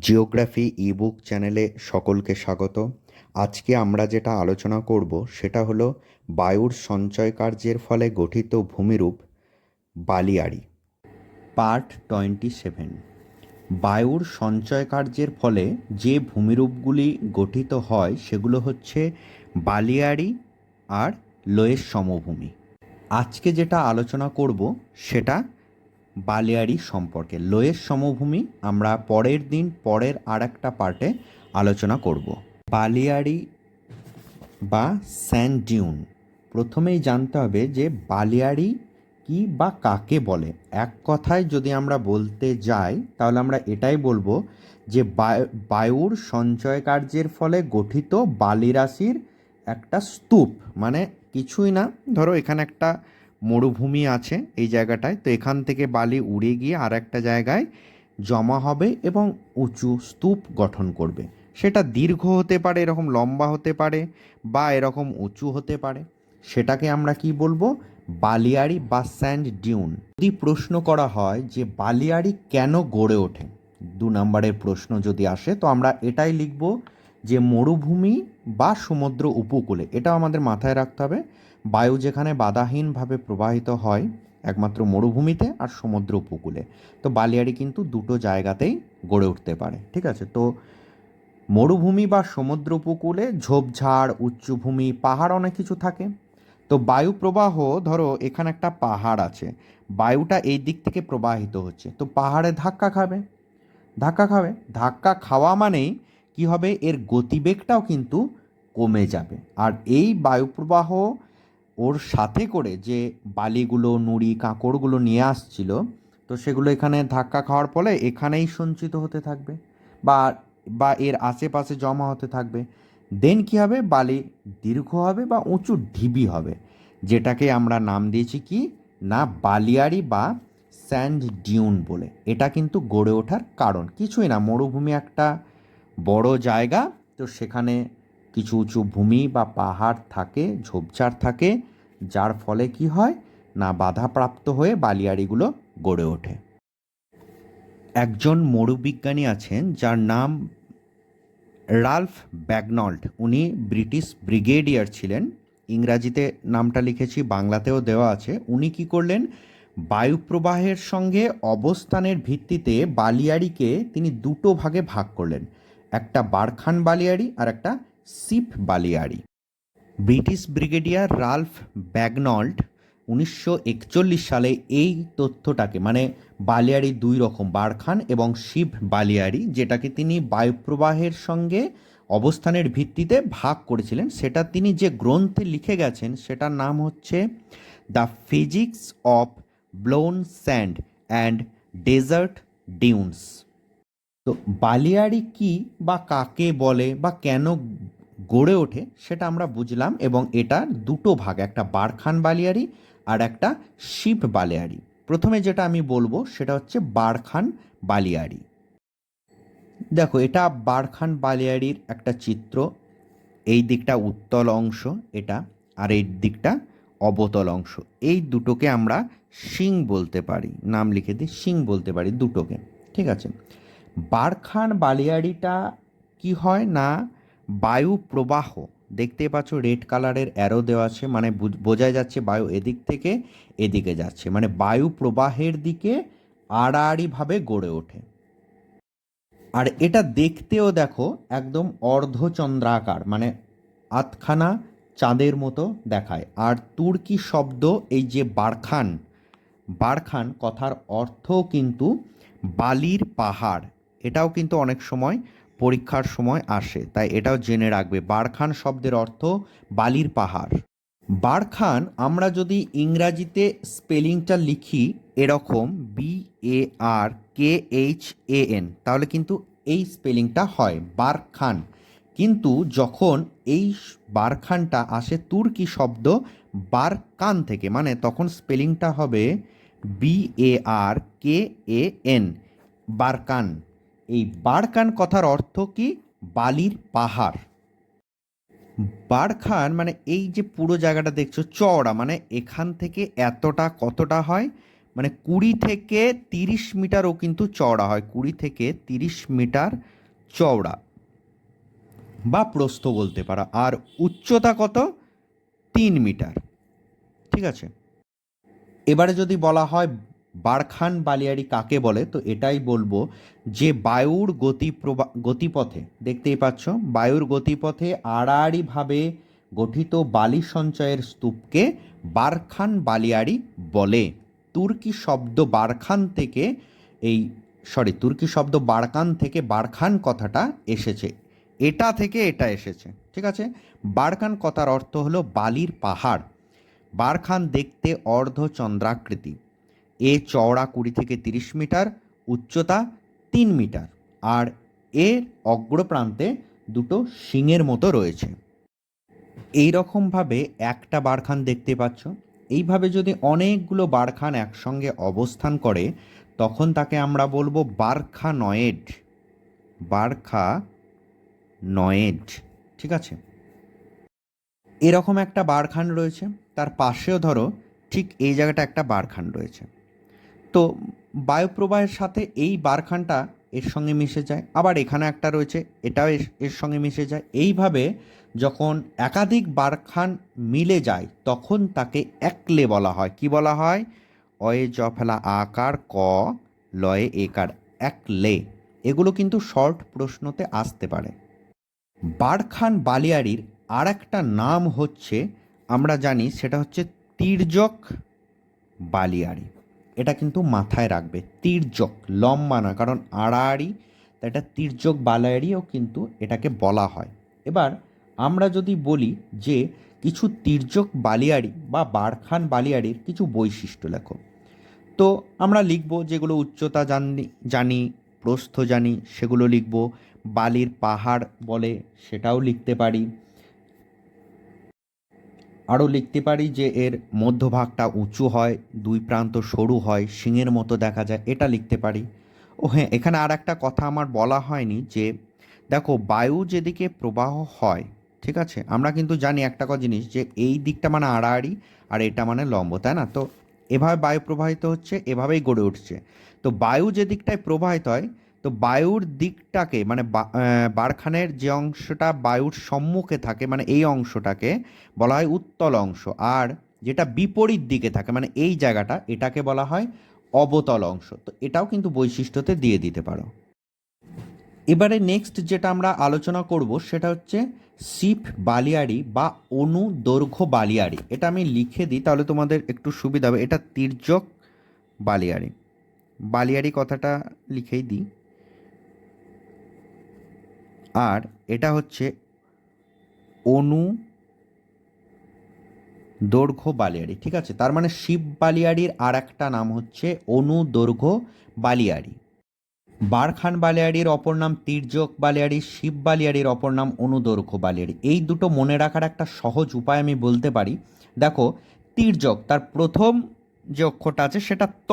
Geography ebook চ্যানেলে সকলকে স্বাগত। আজকে আমরা যেটা আলোচনা করব সেটা হলো বায়ুর সঞ্চয় কার্যের ফলে গঠিত ভূমিরূপ বালিয়াড়ি। Part twenty seven. বায়ুর সঞ্চয় কার্যের ফলে যে ভূমিরূপগুলি গঠিত হয় সেগুলো হচ্ছে বালিয়াড়ি আর লোয়ের সমভূমি। আজকে যেটা আলোচনা করব সেটা বালিয়াড়ি সম্পর্কে। লোয়ের সমভূমি আমরা পরের দিন পরের আর একটা পার্টে আলোচনা করব। বালিয়াড়ি বা স্যান্ড ডিউন। প্রথমেই জানতে হবে যে বালিয়াড়ি কি বা কাকে বলে। এক কথায় যদি আমরা বলতে যাই, তাহলে আমরা এটাই বলব যে বায়ু- বায়ুর সঞ্চয় কার্যের ফলে গঠিত বালিরাশির একটা স্তূপ। মানে কিছুই না, ধরো এখানে একটা মরুভূমি আছে এই জায়গাটায়। তো এখান থেকে বালি উড়ে গিয়ে আর একটা জায়গায় জমা হবে এবং উঁচু স্তূপ গঠন করবে। সেটা দীর্ঘ হতে পারে, এরকম লম্বা হতে পারে বা এরকম উঁচু হতে পারে। সেটাকে আমরা কি বলব? বালিয়াড়ি বা স্যান্ড ডিউন। যদি প্রশ্ন করা হয় যে বালিয়াড়ি কেন গড়ে ওঠে, দু নম্বরের প্রশ্ন যদি আসে, তো আমরা এটাই লিখব যে মরুভূমি বা সমুদ্র উপকূলে, এটাও আমাদের মাথায় রাখতে হবে। বায়ু যেখানে বাধাহীনভাবে প্রবাহিত হয়, একমাত্র মরুভূমিতে আর সমুদ্র উপকূলে তো বালিয়াড়ি কিন্তু দুটো জায়গাতেই গড়ে উঠতে পারে, ঠিক আছে? তো মরুভূমি বা সমুদ্র উপকূলে ঝোপঝাড়, উচ্চভূমি, পাহাড় অনেক কিছু থাকে। তো বায়ু প্রবাহ, ধরো, এখানে একটা পাহাড় আছে। বায়ুটা এই দিক থেকে প্রবাহিত হচ্ছে। তো পাহাড়ে ধাক্কা খাবে। ধাক্কা খাবে। ধাক্কা খাওয়া মানেই কি হবে? এর গতিবেগটাও কিন্তু কমে যাবে। আর এই বায়ুপ্রবাহ ওর সাথে করে যে বালিগুলো, নুড়ি, কাঁকড়গুলো নিয়ে আসছিল, তো সেগুলো এখানে ধাক্কা খাওয়ার ফলে এখানেই সঞ্চিত হতে থাকবে বা বা এর আশেপাশে জমা হতে থাকবে। দেন কি হবে? বালি দীর্ঘ হবে বা উঁচু ঢিবি হবে, যেটাকে আমরা নাম দিয়েছি কি? না বালিয়ারি বা স্যান্ড ডিউন বলে। এটা কিন্তু গড়ে ওঠার কারণ। কিছুই না, মরুভূমি একটা বড় জায়গা, তো সেখানে কিছু উঁচু ভূমি বা পাহাড় থাকে, ঝোপঝাড় থাকে, যার ফলে কি হয়? না বাধাপ্রাপ্ত হয়ে বালিয়াড়িগুলো গড়ে ওঠে। একজন মরুবিজ্ঞানী আছেন, যার নাম রালফ ব্যাগনল্ট উনি ব্রিটিশ ব্রিগেডিয়ার ছিলেন। ইংরাজিতে নামটা লিখেছি, বাংলাতেও দেওয়া আছে। উনি কি করলেন? বায়ুপ্রবাহের সঙ্গে অবস্থানের ভিত্তিতে বালিয়াড়িকে তিনি দুটো ভাগে ভাগ করলেন। একটা বারখান বালিয়াড়ি আর একটা সিপ বালিয়াড়ি। ব্রিটিশ ব্রিগেডিয়ার রালফ ব্যাগনল্ট উনিশশো একচল্লিশ সালে এই তথ্যটাকে মানে বালিয়াড়ি দুই রকম, বারখান এবং শিব বালিয়াড়ি, যেটাকে তিনি বায়ুপ্রবাহের সঙ্গে অবস্থানের ভিত্তিতে ভাগ করেছিলেন, সেটা তিনি যে গ্রন্থে লিখে গেছেন, সেটার নাম হচ্ছে the physics of blown sand and desert dunes. তো বালিয়াড়ি কি বা কাকে বলে বা কেন গড়ে ওঠে সেটা আমরা বুঝলাম এবং এটার দুটো ভাগ, একটা বারখান বালিয়াড়ি আর একটা শিব বালিয়াড়ি। প্রথমে যেটা আমি বলব সেটা হচ্ছে বারখান বালিয়াড়ি। দেখো, এটা বারখান বালিয়াড়ির একটা চিত্র, এই দিকটা উত্তল অংশ এটা আর এই দিকটা অবতল অংশ। এই দুটোকে আমরা শিং বলতে পারি, নাম লিখে দিই শিং বলতে পারি দুটোকে, ঠিক আছে? বারখান বালিয়াড়িটা কি হয় না? বায়ু প্রবাহ। দেখতে পাচ্ছ, রেড কালারের অ্যারো দেওয়া আছে মানে বুঝ- যাচ্ছে বায়ু এদিক থেকে এদিকে যাচ্ছে। মানে বায়ু প্রবাহের দিকে আড়াআড়িভাবে গড়ে ওঠে। আর এটা দেখতেও দেখো, একদম অর্ধচন্দ্রাকার মানে আধখানা চাঁদের মতো দেখায়। আর তুর্কি শব্দ, এই যে বারখান বারখান কথার অর্থ কিন্তু বালির পাহাড়। এটাও কিন্তু অনেক সময় পরীক্ষার সময় আসে। তাই এটাও জেনে রাখবে। বারখান শব্দের অর্থ বালির পাহাড়। বারখান আমরা যদি ইংরাজিতে স্পেলিংটা লিখি এরকম B A R K H A N তাহলে কিন্তু এই স্পেলিংটা হয় বারখান। কিন্তু যখন এই বারখানটা আসে তুর্কি শব্দ বারকান থেকে মানে তখন স্পেলিংটা হবে B A R K A N বারকান। এই বারকান কথার অর্থ কি? বালির পাহাড়। বারখান মানে এই যে পুরো জায়গাটা দেখছ, চওড়া মানে এখান থেকে এতটা কতটা হয়? মানে কুড়ি থেকে তিরিশ মিটারও কিন্তু চওড়া হয়, কুড়ি থেকে তিরিশ মিটার চওড়া। বা প্রস্থ বলতে পারো, আর উচ্চতা কত? তিন মিটার। ঠিক আছে? এবারে যদি বলা হয় বারখান বালিয়াড়ি কাকে বলে? তো এটাই বলব যে বায়ুর গতি প্রবা, গতিপথে, দেখতেই পাচ্ছ, বায়ুর গতিপথে আড়াআড়িভাবে গঠিত বালি সঞ্চয়ের স্তূপকে বারখান বালিয়ারি বলে। তুর্কি শব্দ বারখান থেকে এই সরি তুর্কি শব্দ বারকান থেকে বারখান কথাটা এসেছে। এটা থেকে এটা এসেছে, ঠিক আছে? বারকান কথার অর্থ হলো বালির পাহাড়। বারখান দেখতে অর্ধচন্দ্রাকৃতি। এ চওড়া কুড়ি থেকে তিরিশ মিটার, উচ্চতা তিন মিটার আর এর অগ্রপ্রান্তে দুটো শিঙের মতো রয়েছে। এই রকমভাবে একটা বারখান দেখতে পাচ্ছ। এইভাবে যদি অনেকগুলো বারখান একসঙ্গে অবস্থান করে, তখন তাকে আমরা বলব বারখা নয়েড বারখা নয়েড ঠিক আছে? এরকম একটা বারখান রয়েছে। তার পাশেও ধরো, ঠিক এই জায়গাটা একটা বারখান রয়েছে। তো বায়ুপ্রবাহের সাথে এই বারখানটা এর সঙ্গে মিশে যায়। আবার এখানে একটা রয়েছে, এটাও এর- সঙ্গে মিশে যায়। এইভাবে যখন একাধিক বারখান মিলে যায়, তখন তাকে একলে বলা হয়। কি বলা হয়? অয়ে জ ফেলা আকার ক, লয়ে একার একলে। এগুলো কিন্তু শর্ট প্রশ্নতে আসতে পারে। বারখান বালিয়াড়ির আর একটা নাম হচ্ছে, আমরা জানি, সেটা হচ্ছে তির্যক বালিয়াড়ি। এটা কিন্তু মাথায় রাখবে। তির্যক, লম্বা না কারণ আড়াআড়ি, তা এটা তির্যক বালিয়াড়িও কিন্তু এটাকে বলা হয়। এবার আমরা যদি বলি যে কিছু তির্যক বালিয়াড়ি বা বারখান বালিয়াড়ির কিছু বৈশিষ্ট্য, লেখো। তো আমরা লিখব যেগুলো উচ্চতা জানি জানি, প্রস্থ জানি, সেগুলো লিখব। বালির পাহাড় বলে সেটাও লিখতে পারি। আরও লিখতে পারি যে এর মধ্যভাগটা উঁচু হয়, দুই প্রান্ত সরু হয়, শিঙের মতো দেখা যায়, এটা লিখতে পারি। ও হ্যাঁ এখানে আর একটা কথা আমার বলা হয়নি যে, দেখো বায়ু যেদিকে প্রবাহ হয়, ঠিক আছে? আমরা কিন্তু জানি একটা কথা জিনিস যে এই দিকটা মানে আড়াআড়ি আর এটা মানে লম্ব, তাই না? তো এভাবে বায়ু প্রবাহিত হচ্ছে, এভাবেই গড়ে উঠছে। তো বায়ু যে দিকটায় প্রবাহিত হয় তো বায়ুর দিকটাকে মানে বারখানের যে অংশটা বায়ুর সম্মুখে থাকে মানে এই অংশটাকে বলা হয় উত্তল অংশ। আর যেটা বিপরীত দিকে থাকে মানে এই জায়গাটা, এটাকে বলা হয় অবতল অংশ। তো এটাও কিন্তু বৈশিষ্ট্যতে দিয়ে দিতে পারো। এবারে নেক্সট যেটা আমরা আলোচনা করব, সেটা হচ্ছে সিপ বালিয়াড়ি বা অনু দৈর্ঘ্য বালিয়াড়ি। এটা আমি লিখে দিই, তাহলে তোমাদের একটু সুবিধা হবে। এটা তির্যক বালিয়াড়ি। বালিয়াড়ি কথাটা লিখেই দিই। আর এটা হচ্ছে অনু দৈর্ঘ্য বালিয়াড়ি, ঠিক আছে? তার মানে শিব বালিয়াড়ির আর একটা নাম হচ্ছে অনু দৈর্ঘ্য বালিয়াড়ি। বারখান বালিয়াড়ির অপর নাম তির্যক বালিয়াড়ি, শিব বালিয়াড়ির অপর নাম অনুদৈর্ঘ্য বালিয়াড়ি। এই দুটো মনে রাখার একটা সহজ উপায় আমি বলতে পারি। দেখো, তির্যক, তার প্রথম যে অক্ষরটা আছে সেটা ত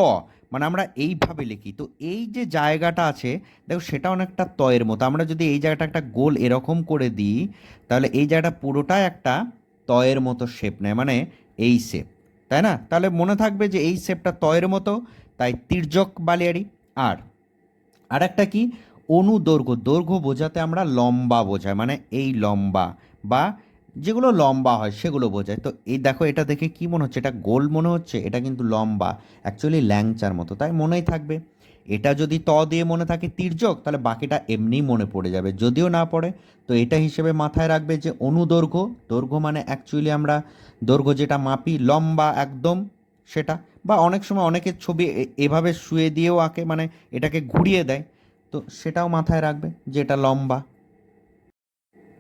মানে আমরা এইভাবে লিখি। তো এই যে জায়গাটা আছে, দেখো সেটা অনেকটা তয়ের মতো। আমরা যদি এই জায়গাটা একটা গোল এরকম করে দিই, তাহলে এই জায়গাটা পুরোটাই একটা তয়ের মতো শেপ নেয় মানে এই শেপ তাই না? তাহলে মনে থাকবে যে এই শেপটা তয়ের মতো, তাই তির্যক বালিয়ারি আর আর একটা কি? অনুদৈর্ঘ্য। দৈর্ঘ্য বোঝাতে আমরা লম্বা বোঝাই মানে এই লম্বা বা যেগুলো লম্বা হয়, সেগুলো বোঝায়। তো এই দেখো, এটা দেখে কি মনে হচ্ছে? এটা গোল মনে হচ্ছে? এটা কিন্তু লম্বা অ্যাকচুয়ালি ল্যাংচার মতো। তাই মনেই থাকবে। এটা যদি ত দিয়ে মনে থাকে তির্যক, তাহলে বাকিটা এমনিই মনে পড়ে যাবে। যদিও না পড়ে, তো এটা হিসেবে মাথায় রাখবে যে অনুদৈর্ঘ্য। দৈর্ঘ্য মানে অ্যাকচুয়ালি আমরা দৈর্ঘ্য যেটা মাপি, লম্বা একদম সেটা। বা অনেক সময় অনেকের ছবি এভাবে শুয়ে দিয়েও আঁকে মানে এটাকে ঘুরিয়ে দেয়। তো সেটাও মাথায় রাখবে যে এটা লম্বা।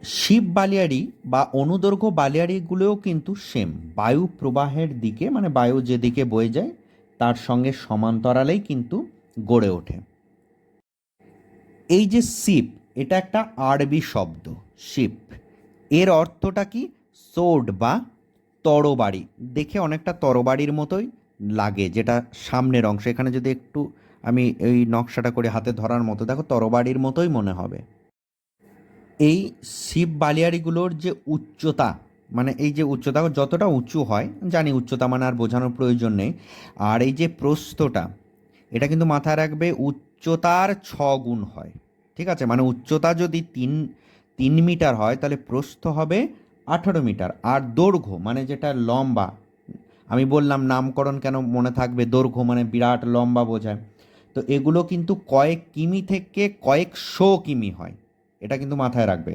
শিব বালিয়াড়ি বা অনুদৈর্ঘ্য বালিয়াড়িগুলোও কিন্তু সেম বায়ু প্রবাহের দিকে মানে বায়ু যেদিকে বয়ে যায়, তার সঙ্গে সমান্তরালেই কিন্তু গড়ে ওঠে। এই যে শিপ এটা একটা আরবি শব্দ শিপ এর অর্থটা কি? সোড বা তরবারি। দেখে অনেকটা তরবারির মতোই লাগে, যেটা সামনের অংশ। এখানে যদি একটু আমি এই নকশাটা করে হাতে ধরার মতো, দেখো তরবারির মতোই মনে হবে। এই শিব বালিয়াড়িগুলোর যে উচ্চতা মানে এই যে উচ্চতা যতটা উঁচু হয়, জানি উচ্চতা মানে আর বোঝানোর প্রয়োজন নেই, আর এই যে প্রস্থটা এটা কিন্তু মাথায় রাখবে উচ্চতার ছ গুণ হয়, ঠিক আছে? মানে উচ্চতা যদি তিন তিন মিটার হয়, তাহলে প্রস্থ হবে আঠারো মিটার, আর দৈর্ঘ্য মানে যেটা লম্বা, আমি বললাম নামকরণ কেন মনে থাকবে? দৈর্ঘ্য মানে বিরাট লম্বা বোঝায়। তো এগুলো কিন্তু কয়েক কিমি থেকে কয়েকশো কিমি হয়। এটা কিন্তু মাথায় রাখবে।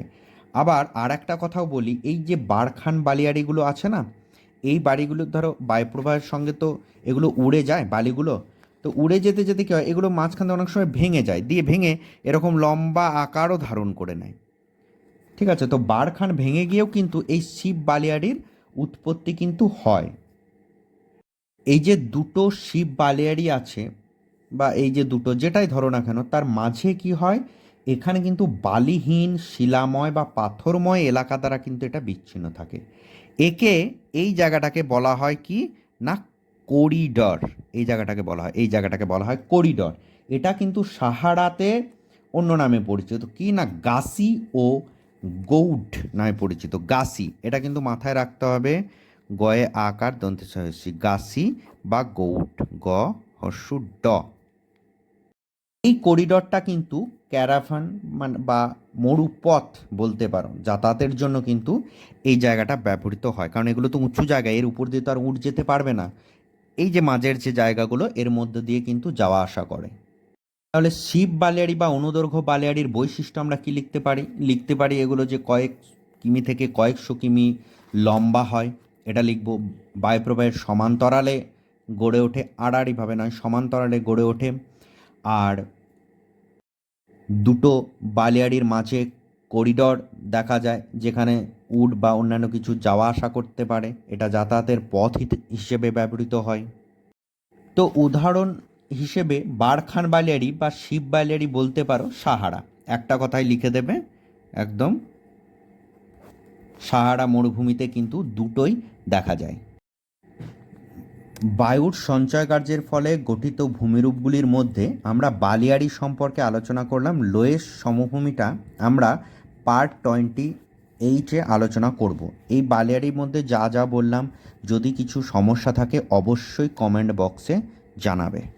আবার আর একটা কথাও বলি, এই যে বারখান বালিয়াড়িগুলো আছে না, এই বাড়িগুলো ধরো বায়ুপ্রবাহের সঙ্গে তো এগুলো উড়ে যায় বালিগুলো, তো উড়ে যেতে যেতে কী হয়, এগুলো মাঝখান অনেক সময় ভেঙে যায়, দিয়ে ভেঙে এরকম লম্বা আকারও ধারণ করে নেয়। ঠিক আছে, তো বারখান ভেঙে গিয়েও কিন্তু এই শিব বালিয়াড়ির উৎপত্তি কিন্তু হয়। এই যে দুটো শিব বালিয়াড়ি আছে, বা এই যে দুটো, যেটাই ধরো না কেন, তার মাঝে কি হয় এখানে কিন্তু বালিহীন, শিলাময় বা পাথরময় এলাকা দ্বারা কিন্তু এটা বিচ্ছিন্ন থাকে। একে এই জায়গাটাকে বলা হয় কি না করিডর? এই জায়গাটাকে বলা হয়, এই জায়গাটাকে বলা হয় করিডর। এটা কিন্তু সাহারাতে অন্য নামে পরিচিত, কি না গাসি ও গৌড নামে পরিচিত, গাসি। এটা কিন্তু মাথায় রাখতে হবে, গয়ে আকার দন্তে সহসী, গাসি বা গৌড, গ হর্ষু ড। এই করিডরটা কিন্তু ক্যারাভান মানে বা মরুপথ বলতে পারো, যাতায়াতের জন্য কিন্তু এই জায়গাটা ব্যবহৃত হয়। কারণ এগুলো তো উঁচু জায়গা, এর উপর দিয়ে তো আর উঠ যেতে পারবে না। এই যে মাঝের যে জায়গাগুলো, এর মধ্যে দিয়ে কিন্তু যাওয়া আসা করে। তাহলে শিব বালিয়াড়ি বা অনুদৈর্ঘ্য বালিয়াড়ির বৈশিষ্ট্য আমরা কি লিখতে পারি? লিখতে পারি এগুলো যে কয়েক কিমি থেকে কয়েকশো কিমি লম্বা হয়। এটা লিখব, বায়ুপ্রবাহের সমান্তরালে গড়ে ওঠে, আড়াআড়িভাবে নয়, সমান্তরালে গড়ে ওঠে। আর দুটো বালিয়াড়ির মাঝে করিডর দেখা যায়, যেখানে উড বা অন্যান্য কিছু যাওয়া আসা করতে পারে। এটা যাতায়াতের পথ হিসেবে ব্যবহৃত হয়। তো উদাহরণ হিসেবে বারখান বালিয়াড়ি বা শিব বালিয়াড়ি বলতে পারো সাহারা। একটা কথাই লিখে দেবে, একদম। সাহারা মরুভূমিতে কিন্তু দুটোই দেখা যায়। বায়ুর সঞ্চয় কার্যের ফলে গঠিত ভূমিরূপগুলির মধ্যে আমরা বালিয়াড়ি সম্পর্কে আলোচনা করলাম লোয়েস সমভূমিটা আমরা পার্ট টোয়েন্টি এইটে আলোচনা করব। এই বালিয়াড়ির মধ্যে যা যা বললাম, যদি কিছু সমস্যা থাকে অবশ্যই কমেন্ট বক্সে জানাবে।